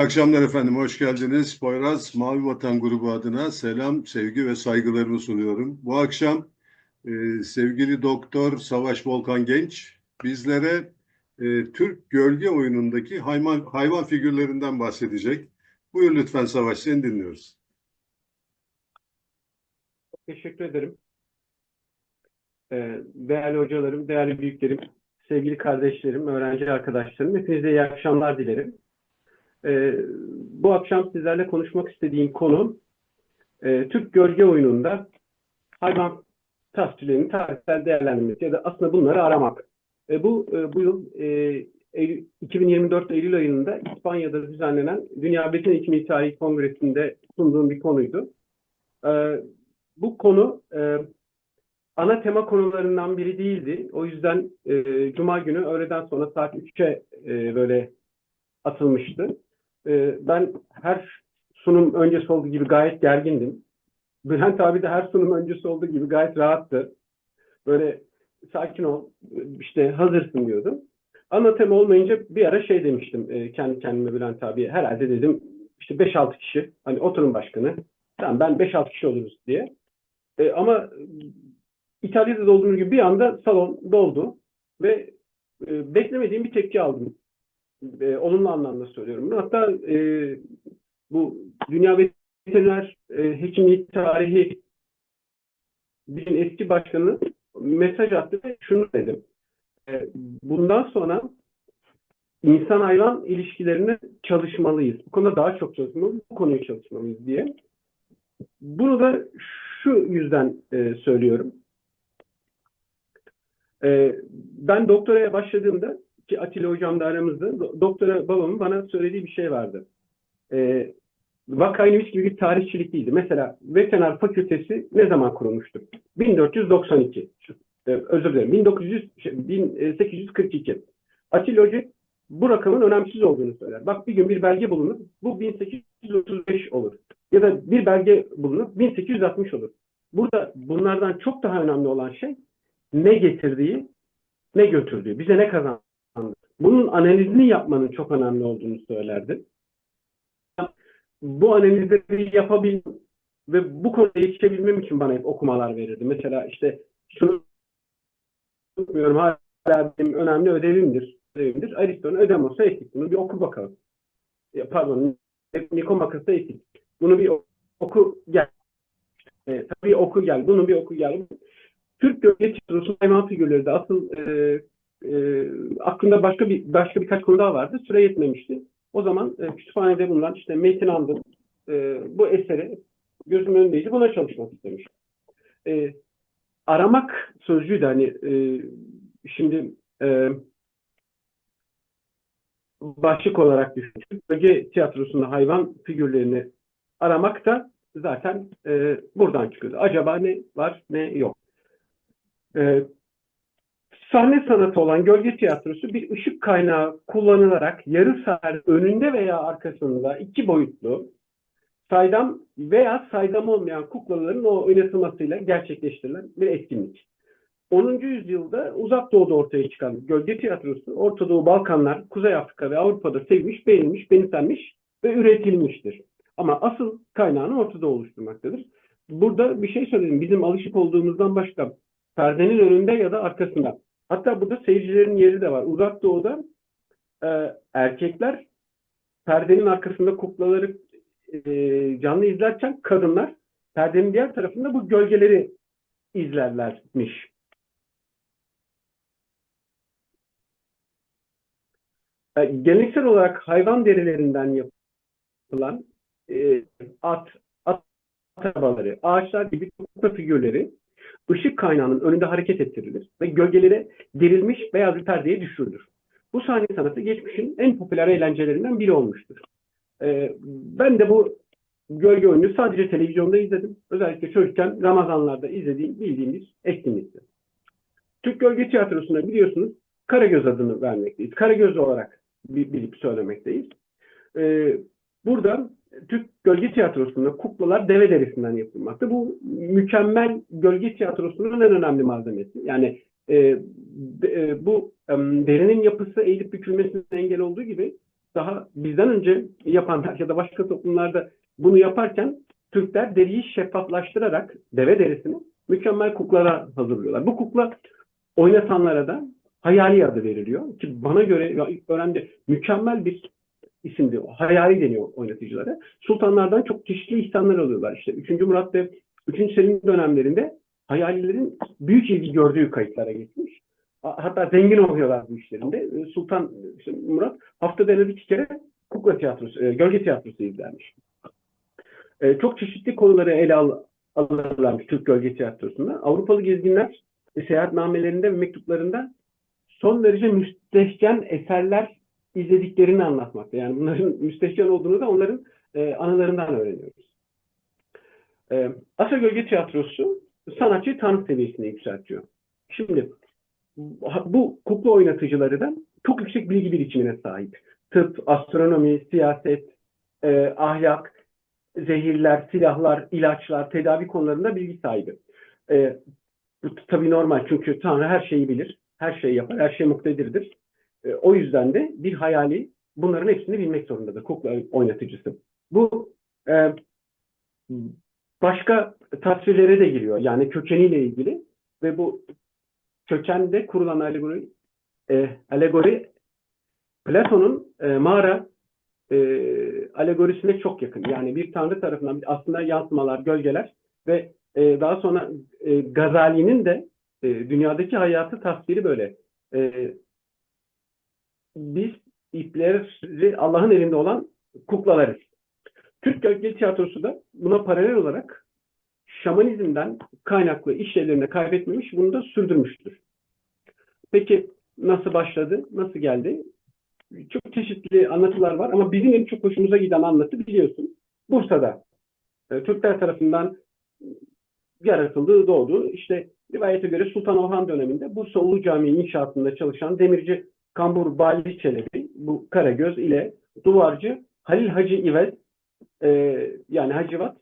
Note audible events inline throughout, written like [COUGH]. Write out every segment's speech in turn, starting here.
akşamlar efendim, hoş geldiniz. Poyraz Mavi Vatan grubu adına selam, sevgi ve saygılarımı sunuyorum. Bu akşam e, sevgili Doktor Savaş Volkan Genç bizlere e, Türk gölge oyunundaki hayvan, hayvan figürlerinden bahsedecek. Buyur lütfen Savaş, seni dinliyoruz. Teşekkür ederim. Ee, değerli hocalarım, değerli büyüklerim, sevgili kardeşlerim, öğrenci arkadaşlarım, hepinize iyi akşamlar dilerim. Ee, bu akşam sizlerle konuşmak istediğim konu e, Türk gölge oyununda hayvan tasvirlerinin tarihsel değerlendirmesi ya da aslında bunları aramak. E, bu e, bu yıl e, Eylül- 2024 Eylül ayında İspanya'da düzenlenen Dünya Beton Eğitimi Tarihi Kongresi'nde sunduğum bir konuydu. E, bu konu e, ana tema konularından biri değildi. O yüzden e, Cuma günü öğleden sonra saat 3'e e, böyle atılmıştı. E, ben her sunum öncesi olduğu gibi gayet gergindim. Bülent abi de her sunum öncesi olduğu gibi gayet rahattı. Böyle sakin ol, işte hazırsın diyordum. Ana olmayınca bir ara şey demiştim e, kendi kendime Bülent abiye. Herhalde dedim işte 5-6 kişi, hani oturun başkanı. Tamam ben 5-6 kişi oluruz diye. E, ama İtalya'da da olduğu gibi bir anda salon doldu ve e, beklemediğim bir tepki aldım. E, olumlu anlamda söylüyorum. bunu. Hatta e, bu Dünya Veteriner e, Hekimliği Tarihi bir eski başkanı mesaj attı ve şunu dedim. E, bundan sonra insan hayvan ilişkilerini çalışmalıyız. Bu konuda daha çok çalışmalıyız. Bu konuyu çalışmalıyız diye. Bunu da şu yüzden e, söylüyorum. E, ben doktoraya başladığımda ki Atilla hocam da aramızda do- doktora babamın bana söylediği bir şey vardı. E, Vakaynimiş gibi bir tarihçilik değildi. Mesela veteriner fakültesi ne zaman kurulmuştur? 1492. Şu, e, özür dilerim. 1900, şey, 1842. Atilla Hoca bu rakamın önemsiz olduğunu söyler. Bak bir gün bir belge bulunur. Bu 1835 olur. Ya da bir belge bulunur. 1860 olur. Burada bunlardan çok daha önemli olan şey ne getirdiği, ne götürdüğü, bize ne kazandı. Bunun analizini yapmanın çok önemli olduğunu söylerdi. Bu analizleri yapabil ve bu konuda yetişebilmem için bana hep okumalar verirdi. Mesela işte şunu unutmuyorum hala benim önemli ödevimdir. ödevimdir. Aristo'nun ödemos etik. Bunu bir oku bakalım. Pardon, Nikomakos'ta etik. Bunu bir oku gel. E, tabii oku gel. Bunu bir oku gel. Türk gölge tiyatrosu hayvan figürleri de asıl e, e, aklımda başka bir başka birkaç konu daha vardı. Süre yetmemişti. O zaman e, kütüphanede bulunan işte Metin Andın e, bu eseri gözümün önündeydi. Buna çalışmak istemiş. E, aramak sözcüğü de hani e, şimdi e, başlık olarak düşünün. Bölge tiyatrosunda hayvan figürlerini aramak da zaten e, buradan çıkıyor. Acaba ne var ne yok. E, sahne sanatı olan gölge tiyatrosu bir ışık kaynağı kullanılarak yarı saat önünde veya arkasında iki boyutlu saydam veya saydam olmayan kuklaların o oynatılmasıyla gerçekleştirilen bir etkinlik. 10. yüzyılda uzak doğuda ortaya çıkan gölge tiyatrosu Orta Doğu, Balkanlar, Kuzey Afrika ve Avrupa'da sevilmiş, beğenilmiş, benimsenmiş ve üretilmiştir. Ama asıl kaynağını Orta Doğu oluşturmaktadır. Burada bir şey söyledim. Bizim alışık olduğumuzdan başka perdenin önünde ya da arkasında. Hatta burada seyircilerin yeri de var. Uzak Doğu'da e, erkekler perdenin arkasında kuklaları e, canlı izlerken kadınlar perdenin diğer tarafında bu gölgeleri izlerlermiş. E, geleneksel olarak hayvan derilerinden yapılan e, at, at arabaları, ağaçlar gibi kukla figürleri ışık kaynağının önünde hareket ettirilir ve gölgelere gerilmiş beyaz bir perdeye düşürülür. Bu sahne sanatı geçmişin en popüler eğlencelerinden biri olmuştur. Ee, ben de bu gölge oyunu sadece televizyonda izledim. Özellikle çocukken Ramazanlarda izlediğim, bildiğim bir etkinlikti. Türk Gölge Tiyatrosu'na biliyorsunuz Karagöz adını vermekteyiz. Karagöz olarak bi- bilip söylemekteyiz. Ee, burada Türk Gölge Tiyatrosu'nda kuklalar deve derisinden yapılmakta. Bu mükemmel gölge tiyatrosunun en önemli malzemesi. Yani e, e, bu em, derinin yapısı eğilip bükülmesine engel olduğu gibi daha bizden önce yapanlar ya da başka toplumlarda bunu yaparken Türkler deriyi şeffaflaştırarak deve derisini mükemmel kuklalara hazırlıyorlar. Bu kukla oynatanlara da hayali adı veriliyor. Ki bana göre öğrendi mükemmel bir isimdi. o. Hayali deniyor oynatıcılara. Sultanlardan çok çeşitli ihsanlar alıyorlar. İşte 3. Murat ve 3. Selim dönemlerinde hayalilerin büyük ilgi gördüğü kayıtlara geçmiş. Ha- Hatta zengin oluyorlar bu işlerinde. Ee, Sultan işte Murat haftada en iki kere kukla tiyatrosu, e, gölge tiyatrosu izlermiş. E, çok çeşitli konuları ele al, alırlarmış Türk gölge tiyatrosunda. Avrupalı gezginler seyahatnamelerinde ve mektuplarında son derece müstehcen eserler izlediklerini anlatmakta. Yani bunların [LAUGHS] müstehcen olduğunu da onların e, anılarından öğreniyoruz. E, Asya Gölge Tiyatrosu sanatçıyı tanrı seviyesine yükseltiyor. Şimdi bu kukla oynatıcıları da çok yüksek bilgi birikimine sahip. Tıp, astronomi, siyaset, e, ahlak, zehirler, silahlar, ilaçlar, tedavi konularında bilgi sahibi. E, bu tabii normal çünkü Tanrı her şeyi bilir, her şeyi yapar, her şey muktedirdir. E, o yüzden de bir hayali bunların hepsini bilmek zorundadır kukla oynatıcısı. Bu e, başka tasvirlere de giriyor. Yani kökeniyle ilgili ve bu kökende kurulan alegori, e, alegori Platon'un e, mağara e, alegorisine çok yakın. Yani bir tanrı tarafından aslında yansımalar, gölgeler ve e, daha sonra e, Gazali'nin de e, dünyadaki hayatı tasviri böyle. E, biz ipleri Allah'ın elinde olan kuklalarız. Türk Gölge Tiyatrosu da buna paralel olarak şamanizmden kaynaklı işlevlerini kaybetmemiş, bunu da sürdürmüştür. Peki nasıl başladı, nasıl geldi? Çok çeşitli anlatılar var ama bizim en çok hoşumuza giden anlatı biliyorsun. Bursa'da e, Türkler tarafından yaratıldığı, doğdu. İşte rivayete göre Sultan Orhan döneminde Bursa Ulu Camii inşaatında çalışan demirci Kambur Bali Çelebi, bu Karagöz ile duvarcı Halil Hacı İvez, e, yani Hacivat,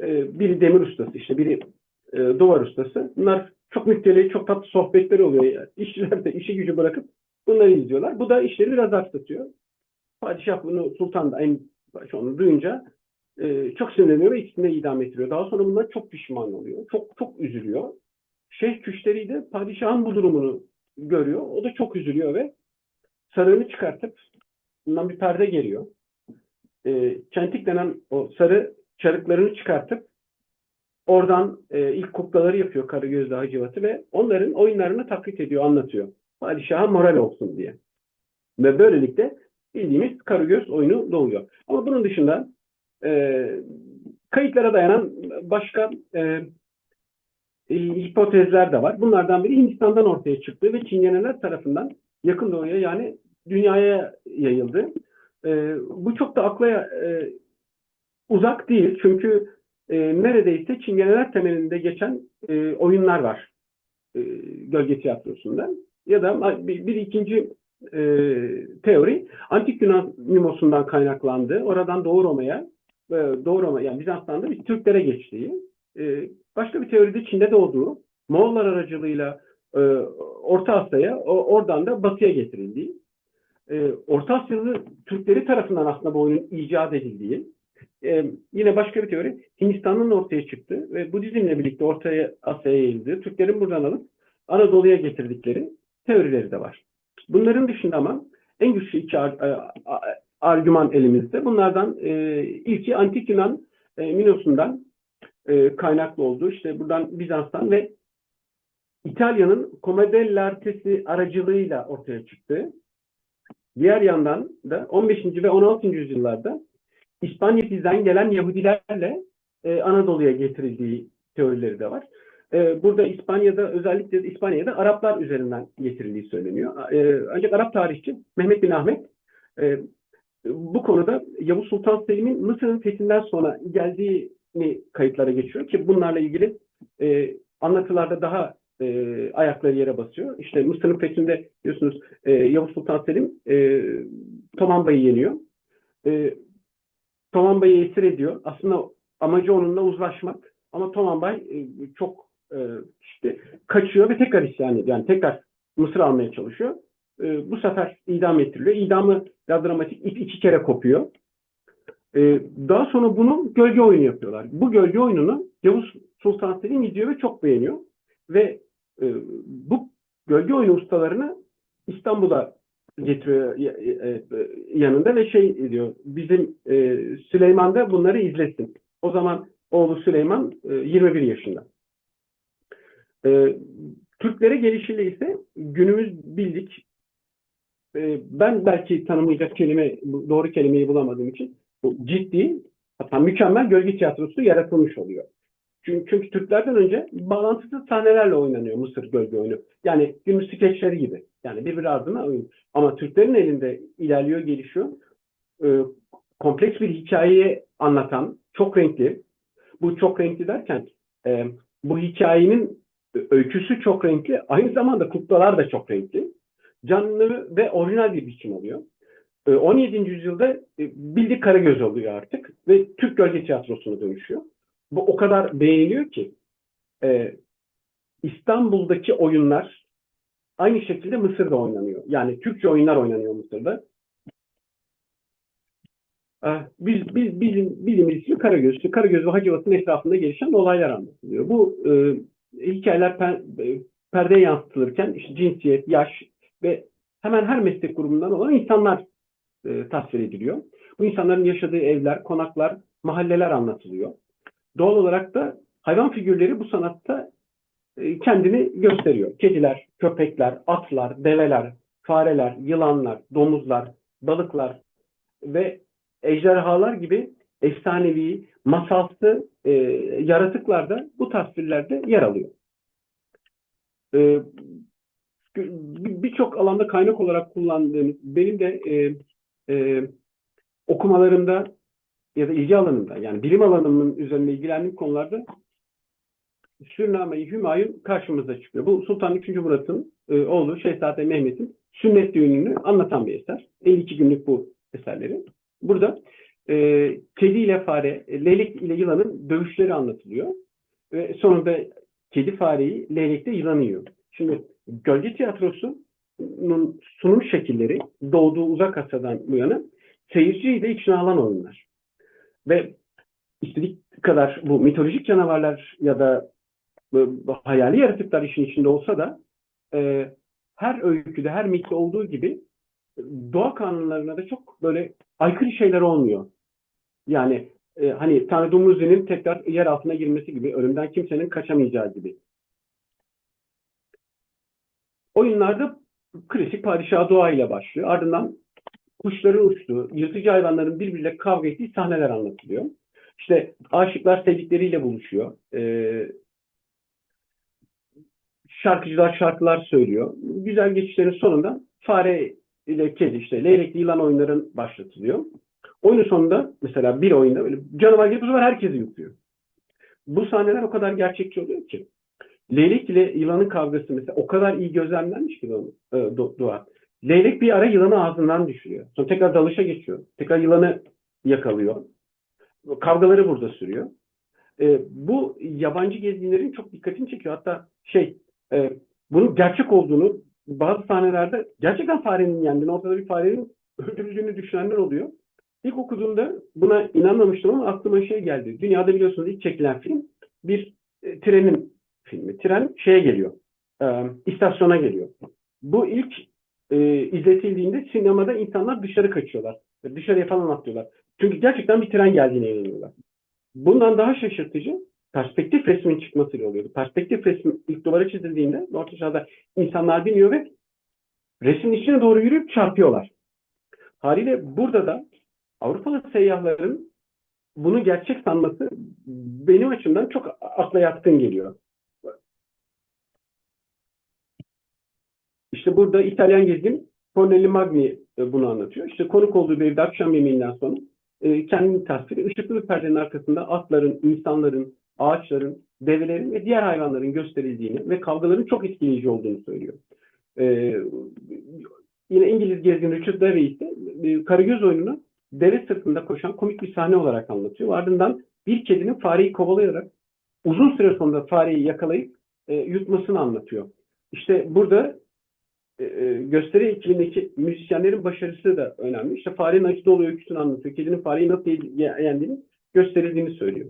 e, biri demir ustası, işte biri e, duvar ustası. Bunlar çok müpteli, çok tatlı sohbetleri oluyor. Yani. [LAUGHS] İşçiler de işi gücü bırakıp bunları izliyorlar. Bu da işleri biraz aksatıyor. Padişah bunu, sultan da en baş onu duyunca e, çok sinirleniyor ve ikisini idam ettiriyor. Daha sonra bunlar çok pişman oluyor. Çok çok üzülüyor. Şeyh Küşteri de padişahın bu durumunu görüyor. O da çok üzülüyor ve sarığını çıkartıp bundan bir perde geliyor. E, çentik denen o sarı çarıklarını çıkartıp oradan e, ilk kuklaları yapıyor Karagözlü Hacivat'ı ve onların oyunlarını taklit ediyor, anlatıyor. Padişaha moral olsun diye. Ve böylelikle bildiğimiz Karagöz oyunu doğuyor. Ama bunun dışında e, kayıtlara dayanan başka e, hipotezler de var. Bunlardan biri Hindistan'dan ortaya çıktı ve Çingeneler tarafından yakın doğuya yani dünyaya yayıldı. E, bu çok da akla e, uzak değil. Çünkü e, neredeyse Çingeneler temelinde geçen e, oyunlar var e, gölge tiyatrosunda. Ya da bir, bir ikinci e, teori Antik Yunan mimosundan kaynaklandı. Oradan Doğu Roma'ya e, Doğu Roma yani Bizans'tan da bir Türklere geçtiği. E, başka bir teoride Çin'de doğduğu. Moğollar aracılığıyla e, Orta Asya'ya oradan da Batı'ya getirildiği. E, Orta Asyalı Türkleri tarafından aslında bu oyunun icat edildiği. E, yine başka bir teori Hindistan'ın ortaya çıktı ve Budizmle birlikte ortaya Asya'ya yayıldı. Türklerin buradan alıp Anadolu'ya getirdikleri teorileri de var. Bunların dışında ama en güçlü iki ar- a- argüman elimizde. Bunlardan e, ilki Antik Yunan e, Minos'undan e, kaynaklı olduğu. İşte buradan Bizans'tan ve İtalya'nın Commedia dell'Arte'si aracılığıyla ortaya çıktı. Diğer yandan da 15. ve 16. yüzyıllarda İspanya'dan gelen Yahudilerle e, Anadolu'ya getirildiği teorileri de var. E, burada İspanya'da özellikle İspanya'da Araplar üzerinden getirildiği söyleniyor. E, ancak Arap tarihçi Mehmet bin Ahmet e, bu konuda Yavuz Sultan Selim'in Mısır'ın fethinden sonra geldiğini kayıtlara geçiyor ki bunlarla ilgili e, anlatılarda daha e, ayakları yere basıyor. İşte Mısır'ın fethinde biliyorsunuz e, Yavuz Sultan Selim e, Tomamba'yı yeniyor. E, Tomamba'yı esir ediyor. Aslında amacı onunla uzlaşmak. Ama Tomambay e, çok e, işte kaçıyor ve tekrar isyan ediyor. Yani tekrar Mısır almaya çalışıyor. E, bu sefer idam ettiriliyor. İdamı Biraz dramatik. İp iki kere kopuyor. Ee, daha sonra bunu gölge oyunu yapıyorlar. Bu gölge oyununu Yavuz Sultan Selim izliyor ve çok beğeniyor. Ve e, bu gölge oyunu ustalarını İstanbul'a getiriyor e, yanında ve şey diyor bizim e, Süleyman bunları izlesin. O zaman oğlu Süleyman e, 21 yaşında. E, Türklere gelişiyle ise günümüz bildik. E, ben belki tanımlayacak kelime, doğru kelimeyi bulamadığım için ciddi, hatta mükemmel gölge tiyatrosu yaratılmış oluyor. Çünkü, çünkü Türklerden önce bağlantısız sahnelerle oynanıyor Mısır gölge oyunu. Yani günümüz skeçleri gibi. Yani birbiri ardına oyun. Ama Türklerin elinde ilerliyor, gelişiyor. Ee, kompleks bir hikayeyi anlatan, çok renkli. Bu çok renkli derken e, bu hikayenin öyküsü çok renkli. Aynı zamanda kuklalar da çok renkli. Canlı ve orijinal bir biçim oluyor. Ee, 17. yüzyılda e, bildik Karagöz oluyor artık ve Türk gölge tiyatrosuna dönüşüyor. Bu o kadar beğeniliyor ki e, İstanbul'daki oyunlar aynı şekilde Mısır'da oynanıyor. Yani Türkçe oyunlar oynanıyor Mısır'da. Eh, Biz, biz, bizim bildiğimiz ismi Karagöz. İşte Karagöz ve Hacivat'ın etrafında gelişen olaylar anlatılıyor. Bu e, hikayeler per- e, perdeye yansıtılırken işte cinsiyet, yaş ve hemen her meslek grubundan olan insanlar e, tasvir ediliyor. Bu insanların yaşadığı evler, konaklar, mahalleler anlatılıyor. Doğal olarak da hayvan figürleri bu sanatta e, kendini gösteriyor. Kediler, köpekler, atlar, develer, fareler, yılanlar, domuzlar, balıklar ve ejderhalar gibi efsanevi, masalsı e, yaratıklar da bu tasvirlerde yer alıyor. E, bir- Birçok alanda kaynak olarak kullandığımız, benim de e, e, okumalarımda ya da ilgi alanımda, yani bilim alanımın üzerine ilgilendiğim konularda Sürname-i Hümayun karşımıza çıkıyor. Bu Sultan III. Murat'ın e, oğlu Şehzade Mehmet'in sünnet düğününü anlatan bir eser. 52 günlük bu eserleri. Burada e, kedi ile fare, leylek ile yılanın dövüşleri anlatılıyor. Ve sonunda kedi fareyi, leylek de yılanı yiyor. Şimdi gölge tiyatrosunun sunum şekilleri doğduğu uzak Asya'dan bu yana seyirciyi de içine alan oyunlar. Ve istedik kadar bu mitolojik canavarlar ya da bu hayali yaratıklar işin içinde olsa da e, her öyküde, her mitte olduğu gibi e, doğa kanunlarına da çok böyle aykırı şeyler olmuyor. Yani e, hani Tanrı Dumluzi'nin tekrar yer altına girmesi gibi, ölümden kimsenin kaçamayacağı gibi. Oyunlarda klasik padişah doğa ile başlıyor. Ardından kuşların uçtuğu, yırtıcı hayvanların birbiriyle kavga ettiği sahneler anlatılıyor. İşte aşıklar sevdikleriyle buluşuyor. Ee, şarkıcılar şarkılar söylüyor. Güzel geçişlerin sonunda fare ile kedi işte leylekli yılan oyunların başlatılıyor. Oyunun sonunda mesela bir oyunda böyle canavar gelip bu sefer herkesi yutluyor. Bu sahneler o kadar gerçekçi oluyor ki. Leylek ile yılanın kavgası mesela o kadar iyi gözlemlenmiş ki e, Do- Doğa. Leylek bir ara yılanı ağzından düşürüyor. Sonra tekrar dalışa geçiyor. Tekrar yılanı yakalıyor. Kavgaları burada sürüyor. E, bu yabancı gezginlerin çok dikkatini çekiyor. Hatta şey e, bunun gerçek olduğunu bazı sahnelerde gerçekten farenin yendiğini, ortada bir farenin öldürüldüğünü düşünenler oluyor. İlk okuduğumda buna inanmamıştım ama aklıma şey geldi. Dünyada biliyorsunuz ilk çekilen film bir e, trenin filmi. Tren şeye geliyor. E, istasyona geliyor. Bu ilk e, izletildiğinde sinemada insanlar dışarı kaçıyorlar. Dışarıya falan atlıyorlar. Çünkü gerçekten bir tren geldiğine inanıyorlar. Bundan daha şaşırtıcı perspektif resmin çıkmasıyla oluyordu. Perspektif resmi ilk duvara çizildiğinde orta çağda insanlar biniyor ve resmin içine doğru yürüyüp çarpıyorlar. Haliyle burada da Avrupalı seyyahların bunu gerçek sanması benim açımdan çok akla yatkın geliyor. İşte burada İtalyan gezgin Cornelio Magni e, bunu anlatıyor. İşte konuk olduğu bir evde akşam yemeğinden sonra e, kendini tasviri ışıklı bir perdenin arkasında atların, insanların, ağaçların, develerin ve diğer hayvanların gösterildiğini ve kavgaların çok etkileyici olduğunu söylüyor. E, yine İngiliz gezgin Richard Davey ise Karagöz oyununu deve sırtında koşan komik bir sahne olarak anlatıyor. Ardından bir kedinin fareyi kovalayarak uzun süre sonra fareyi yakalayıp e, yutmasını anlatıyor. İşte burada e, e, gösteri ekibindeki müzisyenlerin başarısı da önemli. İşte farenin acı dolu öyküsünü anlatıyor. Kedinin fareyi nasıl ye- yendiğini gösterildiğini söylüyor.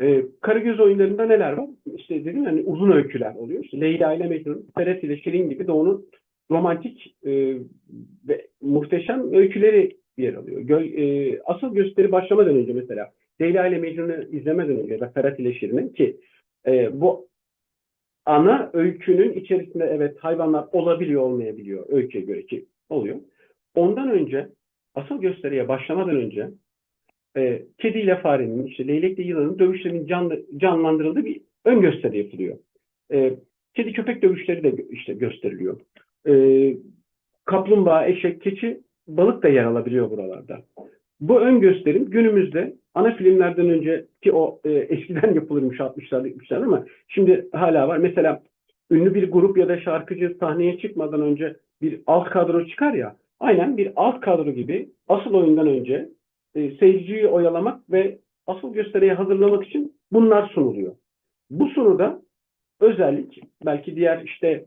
E, Karagöz oyunlarında neler var? İşte dedim yani uzun öyküler oluyor. İşte Leyla ile Mecnun, Ferhat ile Şirin gibi de onun romantik e, ve muhteşem öyküleri yer alıyor. Gö- e, asıl gösteri başlamadan önce mesela Leyla ile Mecnun'u izlemeden önce ya da Ferhat ile Şirin'i ki e, bu ana öykünün içerisinde evet hayvanlar olabiliyor olmayabiliyor öyküye göre ki oluyor. Ondan önce asıl gösteriye başlamadan önce e, kedi ile farenin işte leylekle yılanın dövüşlerinin canlı, canlandırıldığı bir ön gösteri yapılıyor. E, kedi köpek dövüşleri de işte gösteriliyor. E, kaplumbağa, eşek, keçi, balık da yer alabiliyor buralarda. Bu ön gösterim günümüzde ana filmlerden önce ki o e, eskiden yapılırmış 60'larda 70'lerde ama şimdi hala var. Mesela ünlü bir grup ya da şarkıcı sahneye çıkmadan önce bir alt kadro çıkar ya. Aynen bir alt kadro gibi asıl oyundan önce e, seyirciyi oyalamak ve asıl gösteriye hazırlamak için bunlar sunuluyor. Bu sunuda özellik belki diğer işte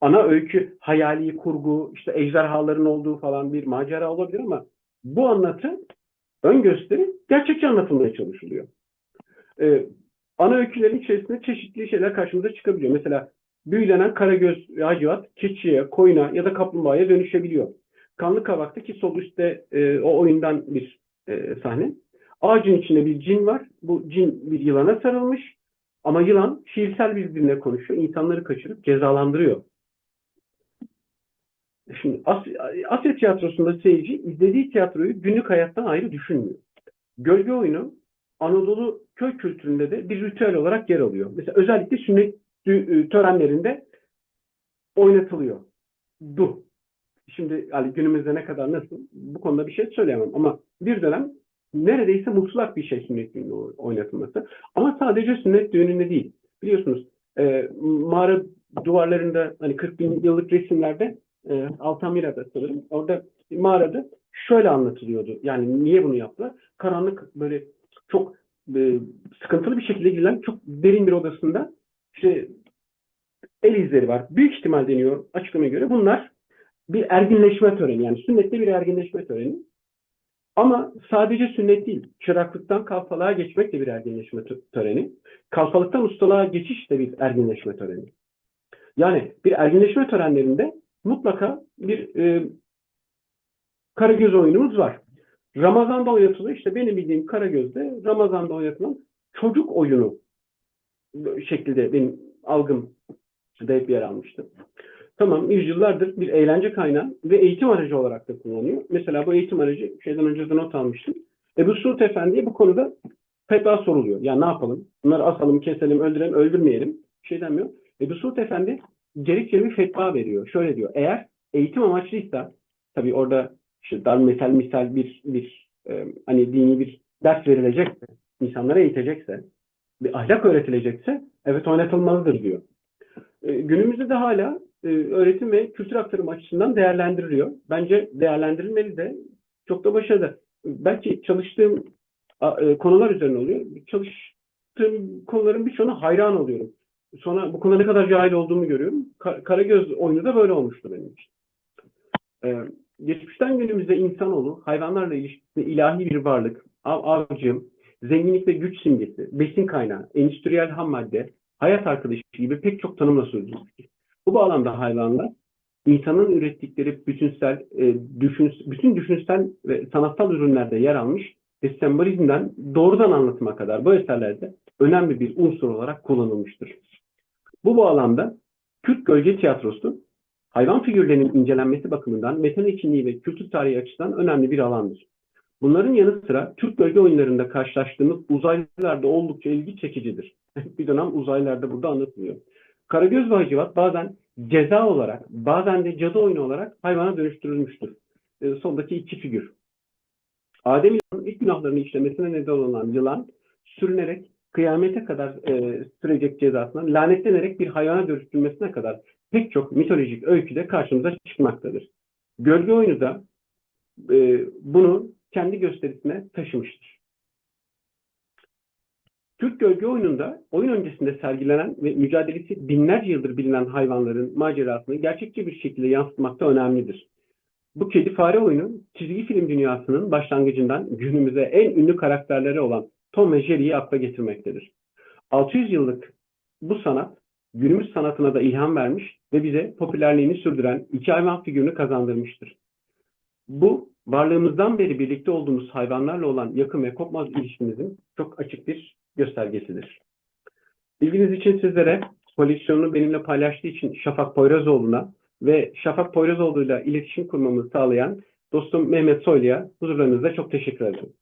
ana öykü, hayali kurgu, işte ejderhaların olduğu falan bir macera olabilir ama bu anlatı ön gösteri gerçekçi anlatılmaya çalışılıyor. Ee, ana öykülerin içerisinde çeşitli şeyler karşımıza çıkabiliyor. Mesela büyülenen karagöz hacivat keçiye, koyuna ya da kaplumbağaya dönüşebiliyor. Kanlı Kavak'ta ki sol üstte e, o oyundan bir e, sahne. Ağacın içinde bir cin var. Bu cin bir yılana sarılmış. Ama yılan şiirsel bir dille konuşuyor. İnsanları kaçırıp cezalandırıyor. Şimdi Asya, tiyatrosunda seyirci izlediği tiyatroyu günlük hayattan ayrı düşünmüyor. Gölge oyunu Anadolu köy kültüründe de bir ritüel olarak yer alıyor. Mesela özellikle sünnet dü- törenlerinde oynatılıyor. Du. Şimdi yani günümüzde ne kadar nasıl bu konuda bir şey söyleyemem ama bir dönem neredeyse mutlak bir şey sünnet düğünü oynatılması. Ama sadece sünnet düğününde değil. Biliyorsunuz e, mağara duvarlarında hani 40 bin yıllık resimlerde e, Altamira'da sanırım orada mağarada şöyle anlatılıyordu. Yani niye bunu yaptılar? Karanlık böyle çok e, sıkıntılı bir şekilde girilen çok derin bir odasında işte el izleri var. Büyük ihtimal deniyor açıklamaya göre. Bunlar bir erginleşme töreni. Yani sünnette bir erginleşme töreni. Ama sadece sünnet değil. Çıraklıktan kalfalığa geçmek de bir erginleşme tö- töreni. Kalfalıktan ustalığa geçiş de bir erginleşme töreni. Yani bir erginleşme törenlerinde mutlaka bir e, Karagöz oyunumuz var. Ramazan'da oynatılıyor. İşte benim bildiğim Karagöz'de Ramazan'da oynatılan çocuk oyunu şekilde benim algım da hep yer almıştı. Tamam, yüzyıllardır bir eğlence kaynağı ve eğitim aracı olarak da kullanıyor. Mesela bu eğitim aracı, şeyden önce de not almıştım. Ebu Suud Efendi'ye bu konuda fetva soruluyor. Ya ne yapalım? Bunları asalım, keselim, öldürelim, öldürmeyelim. Bir şey denmiyor. Ebu Suud Efendi gerekçeli bir fetva veriyor. Şöyle diyor. Eğer eğitim amaçlıysa, tabii orada işte dar misal misal bir bir e, hani dini bir ders verilecekse, insanlara eğitecekse, bir ahlak öğretilecekse evet oynatılmalıdır diyor. E, günümüzde de hala e, öğretim ve kültür aktarımı açısından değerlendiriliyor. Bence değerlendirilmeli de çok da başarılı. Belki çalıştığım a, e, konular üzerine oluyor. Çalıştığım konuların birçoğuna hayran oluyorum. Sonra bu konuda ne kadar cahil olduğumu görüyorum. Ka- Karagöz oyunu da böyle olmuştu benim için. E, geçmişten günümüzde insanoğlu hayvanlarla ilişkisinde ilahi bir varlık, av, avcı, zenginlik ve güç simgesi, besin kaynağı, endüstriyel ham madde, hayat arkadaşı gibi pek çok tanımla sürdürmüştür. Bu bağlamda hayvanlar insanın ürettikleri bütünsel, e, düşün, bütün düşünsel ve sanatsal ürünlerde yer almış ve sembolizmden doğrudan anlatıma kadar bu eserlerde önemli bir unsur olarak kullanılmıştır. Bu bağlamda Türk Gölge Tiyatrosu hayvan figürlerinin incelenmesi bakımından metan içinliği ve kültür tarihi açısından önemli bir alandır. Bunların yanı sıra Türk bölge oyunlarında karşılaştığımız uzaylılar da oldukça ilgi çekicidir. [LAUGHS] bir dönem uzaylılar da burada anlatılıyor. Karagöz ve Hacivat bazen ceza olarak, bazen de cadı oyunu olarak hayvana dönüştürülmüştür. E, soldaki iki figür. Adem İlhan'ın ilk günahlarını işlemesine neden olan yılan sürünerek kıyamete kadar e, sürecek cezasından lanetlenerek bir hayvana dönüştürülmesine kadar pek çok mitolojik öyküde karşımıza çıkmaktadır. Gölge oyunu da e, bunu kendi gösterisine taşımıştır. Türk Gölge Oyunu'nda oyun öncesinde sergilenen ve mücadelesi binlerce yıldır bilinen hayvanların macerasını gerçekçi bir şekilde yansıtmakta önemlidir. Bu kedi fare oyunu çizgi film dünyasının başlangıcından günümüze en ünlü karakterleri olan Tom ve Jerry'yi akla getirmektedir. 600 yıllık bu sanat günümüz sanatına da ilham vermiş ve bize popülerliğini sürdüren iki hayvan figürünü kazandırmıştır. Bu varlığımızdan beri birlikte olduğumuz hayvanlarla olan yakın ve kopmaz ilişkimizin çok açık bir göstergesidir. İlginiz için sizlere koleksiyonunu benimle paylaştığı için Şafak Poyrazoğlu'na ve Şafak Poyrazoğlu'yla iletişim kurmamı sağlayan dostum Mehmet Soylu'ya huzurlarınızda çok teşekkür ederim.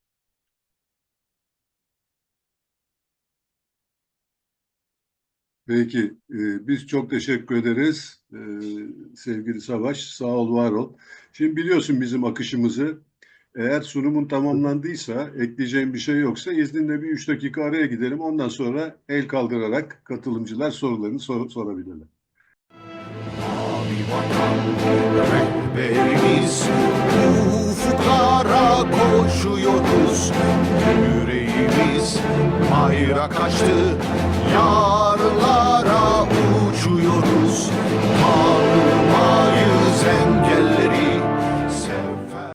Peki, e, biz çok teşekkür ederiz e, sevgili Savaş. Sağ ol, var ol. Şimdi biliyorsun bizim akışımızı. Eğer sunumun tamamlandıysa, ekleyeceğim bir şey yoksa izninle bir üç dakika araya gidelim. Ondan sonra el kaldırarak katılımcılar sorularını sor- sorabilirler. Ufuklara koşuyoruz Yüreğimiz bayrak açtı Yar